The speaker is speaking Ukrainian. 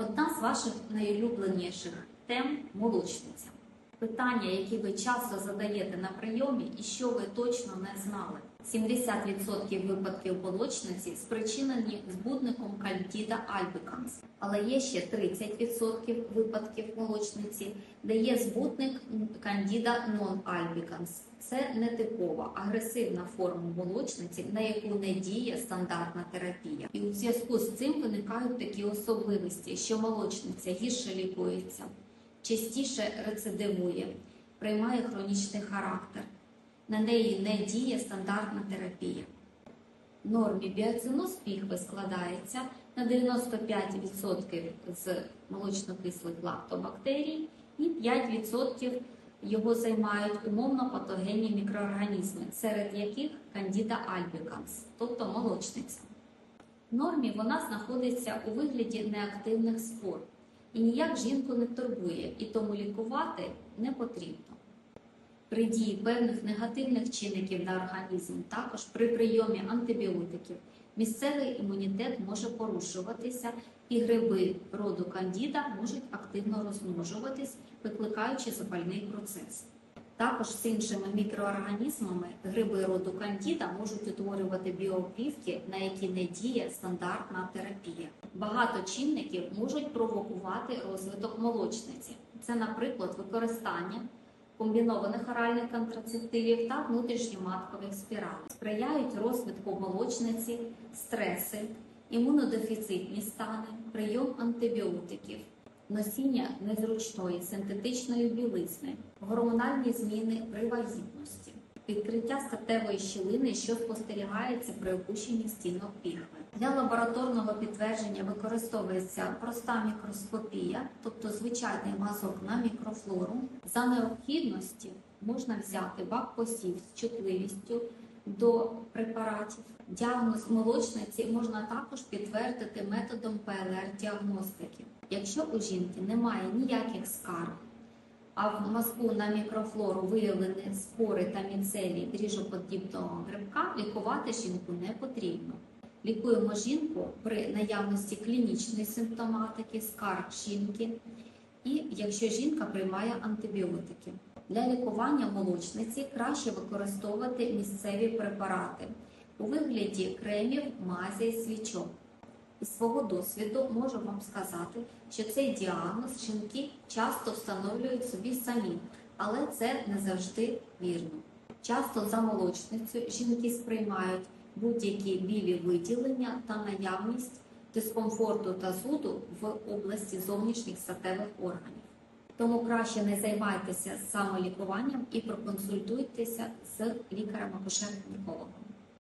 Одна з ваших найулюбленіших тем молочниця. Питання, які ви часто задаєте на прийомі, і що ви точно не знали. 70% випадків молочниці спричинені збудником Candida albicans. Але є ще 30% випадків молочниці, де є збутник Candida non albicans. Це нетипова агресивна форма молочниці, на яку не діє стандартна терапія. І у зв'язку з цим виникають такі особливості, що молочниця гірше лікується, частіше рецидивує, приймає хронічний характер. На неї не діє стандартна терапія. Нормі біоциноз піхви складається на 95% з молочно-кислих лактобактерій і 5% його займають умовно патогенні мікроорганізми, серед яких Candida albicans, тобто молочниця. В нормі вона знаходиться у вигляді неактивних спор і ніяк жінку не турбує, і тому лікувати не потрібно. При дії певних негативних чинників на організм, також при прийомі антибіотиків, місцевий імунітет може порушуватися, і гриби роду кандіда можуть активно розмножуватись, викликаючи запальний процес. Також з іншими мікроорганізмами гриби роду кандіда можуть утворювати біоплівки, на які не діє стандартна терапія. Багато чинників можуть провокувати розвиток молочниці. Це, наприклад, використання комбінованих оральних контрацептивів та внутрішньоматкових спіралей. Сприяють розвитку молочниці, стреси, імунодефіцитні стани, прийом антибіотиків, носіння незручної синтетичної білизни, гормональні зміни при вагітності, відкриття статевої щілини, що спостерігається при опущенні стінок піхви. Для лабораторного підтвердження використовується проста мікроскопія, тобто звичайний мазок на мікрофлору. За необхідності можна взяти бак посів з чутливістю до препаратів. Діагноз молочниці можна також підтвердити методом ПЛР-діагностики. Якщо у жінки немає ніяких скарг, а в мазку на мікрофлору виявлені спори та міцелі дріжоподібного грибка, лікувати жінку не потрібно. Лікуємо жінку при наявності клінічної симптоматики, скарг жінки і якщо жінка приймає антибіотики. Для лікування молочниці краще використовувати місцеві препарати у вигляді кремів, мазі, свічок. Із свого досвіду можу вам сказати, що цей діагноз жінки часто встановлюють собі самі, але це не завжди вірно. Часто за молочницю жінки сприймають будь-які білі виділення та наявність дискомфорту та зуду в області зовнішніх статевих органів. Тому краще не займайтеся самолікуванням і проконсультуйтеся з лікарем-акушером-гінекологом.